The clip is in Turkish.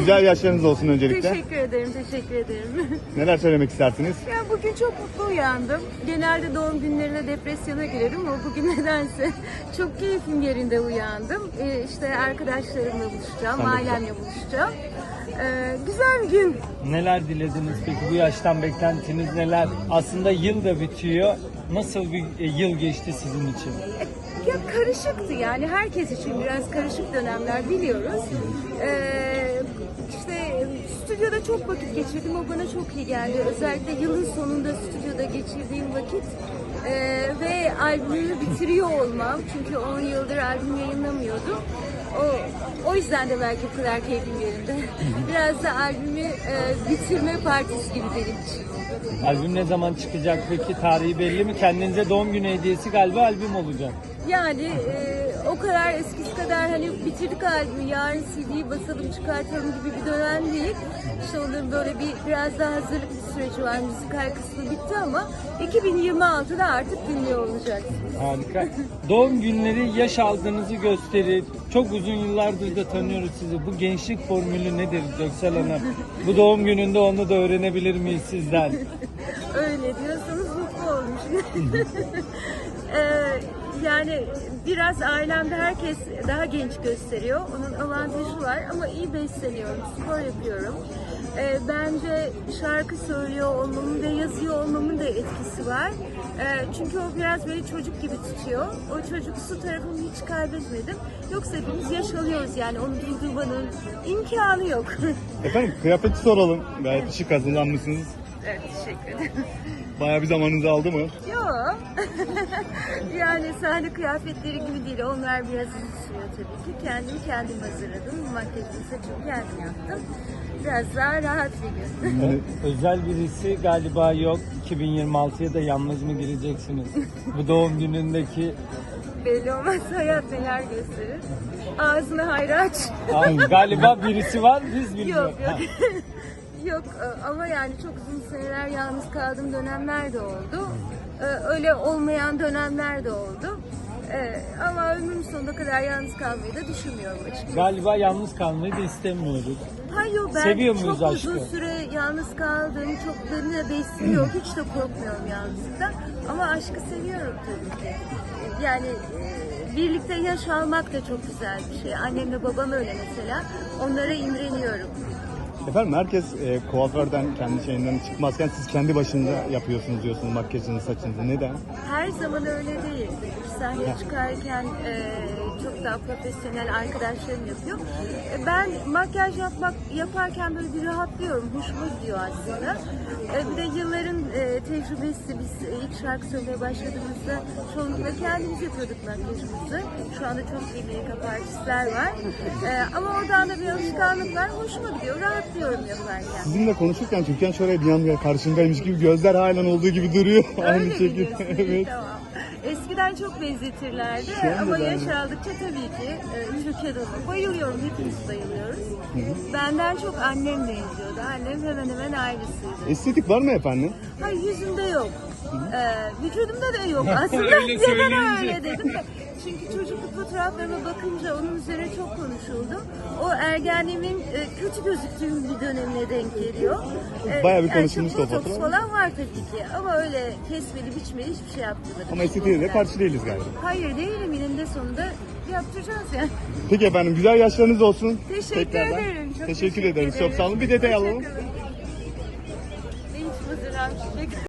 Güzel yaşlarınız olsun öncelikle. Teşekkür ederim, teşekkür ederim. Neler söylemek istersiniz? ya bugün çok mutlu uyandım. Genelde doğum günlerine depresyona girerim ama bugün nedense çok keyfim yerinde uyandım. Ee, işte arkadaşlarımla buluşacağım, Sen de ailemle buluşacağım. Ee, güzel bir gün. Neler dilediniz peki bu yaştan beklentiniz neler? Aslında yıl da bitiyor. Nasıl bir e, yıl geçti sizin için? Ya karışıktı yani herkes için biraz karışık dönemler biliyoruz. Ee, stüdyoda çok vakit geçirdim o bana çok iyi geldi. Özellikle yılın sonunda stüdyoda geçirdiğim vakit ee, ve albümü bitiriyor olmam. Çünkü 10 yıldır albüm yayınlamıyordum. O, o yüzden de belki bu kadar keyfim yerinde. Biraz da albümü e, bitirme partisi gibi benim için. Albüm ne zaman çıkacak peki? Tarihi belli mi? Kendinize doğum günü hediyesi galiba albüm olacak. Yani e, o kadar eskisi kadar hani bitirdik albümü yarın CD'yi basalım çıkartalım gibi bir dönem değil. Onların böyle bir biraz daha hazırlık bir süreci var. Müzikal kısmı bitti ama 2026'da artık dinliyor olacaksınız. Harika. Doğum günleri yaş aldığınızı gösterir. Çok uzun yıllardır da tanıyoruz sizi. Bu gençlik formülü nedir Göksel Hanım? Bu doğum gününde onu da öğrenebilir miyiz sizden? Öyle diyorsanız mutlu olmuş. Ee, yani biraz ailemde herkes daha genç gösteriyor. Onun avantajı var ama iyi besleniyorum, spor yapıyorum. Ee, bence şarkı söylüyor olmamın ve yazıyor olmamın da etkisi var. Ee, çünkü o biraz beni çocuk gibi tutuyor. O çocuksu tarafımı hiç kaybetmedim. Yoksa hepimiz yaş alıyoruz yani onu durdurmanın imkanı yok. Efendim kıyafeti soralım. Gayet şık hazırlanmışsınız. evet teşekkür ederim. Bayağı bir zamanınızı aldı mı? Yok. yani sahne kıyafetleri gibi değil. Onlar biraz uzun sürüyor tabii ki. Kendim kendim hazırladım. Makyajımı saçımı kendim yaptım. Biraz daha rahat bir gün. Yani Özel birisi galiba yok. 2026'ya da yalnız mı gireceksiniz? Bu doğum günündeki Belli olmaz hayat neler gösterir. Ağzını hayra aç. Ay, galiba birisi var biz bilmiyoruz. yok yok. yok e, ama yani çok uzun seneler yalnız kaldığım dönemler de oldu. E, Öyle olmayan dönemler de oldu. E, Ama ömrümün sonuna kadar yalnız kalmayı da düşünmüyorum açıkçası. Galiba yalnız kalmayı da istemiyoruz. Hayır ben Seviyor çok muyuz uzun aşkı? süre yalnız kaldım. Çok beni besliyor. Hiç de korkmuyorum yalnızlıktan. Ama aşkı seviyorum tabii ki. Yani birlikte yaş almak da çok güzel bir şey. Annemle babam öyle mesela. Onlara imreniyorum. Efendim herkes e, kuaförden kendi şeyinden çıkmazken siz kendi başınıza yapıyorsunuz diyorsunuz makyajınızı saçınızı. Neden? Her zaman öyle değil. Sahneye çıkarken e, çok daha profesyonel arkadaşlarım yapıyor. E, ben makyaj yapmak yaparken böyle bir rahatlıyorum. Hoşuma gidiyor aslında. E, bir de yılların e, tecrübesi biz ilk şarkı söylemeye başladığımızda çoğunlukla kendimiz yapıyorduk makyajımızı. Şu anda çok iyi make-up artistler var. Ama oradan da bir alışkanlık var. Hoşuma gidiyor. Rahatlıyorum yaparken. Sizinle konuşurken Türkan Şoray bir an karşımdaymış gibi gözler halen olduğu gibi duruyor. Aynı Öyle mi şekilde. evet. Tamam. Eskiden çok benzetirlerdi anda ama ben yaş aldıkça tabii ki e, Türkiye'de olmak. Bayılıyorum, hepimiz bayılıyoruz. Benden çok annem benziyordu. Annem hemen hemen aynısıydı. Estetik var mı efendim? Hayır yüzümde yok. Ee, vücudumda da yok aslında. Öyle Neden söyleyince. öyle dedim de. Çünkü çocukluk fotoğraflarıma bakınca onun üzerine çok konuşuldu. O ergenliğimin e, kötü gözüktüğüm bir dönemine denk geliyor. Ee, Bayağı bir yani konuşulmuştu çok o botoks fotoğraf. falan var tabii ki. Ama öyle kesmeli biçmeli hiçbir şey yaptırmadım. Ama estetiğe de karşı değiliz galiba. Hayır değilim eninde sonunda yaptıracağız yani. Peki efendim güzel yaşlarınız olsun. Teşekkür Tekrardan. ederim. Çok teşekkür, ederiz. Çok sağ olun. Bir detay alalım. Hoşçakalın. Ne için hazırlanmış?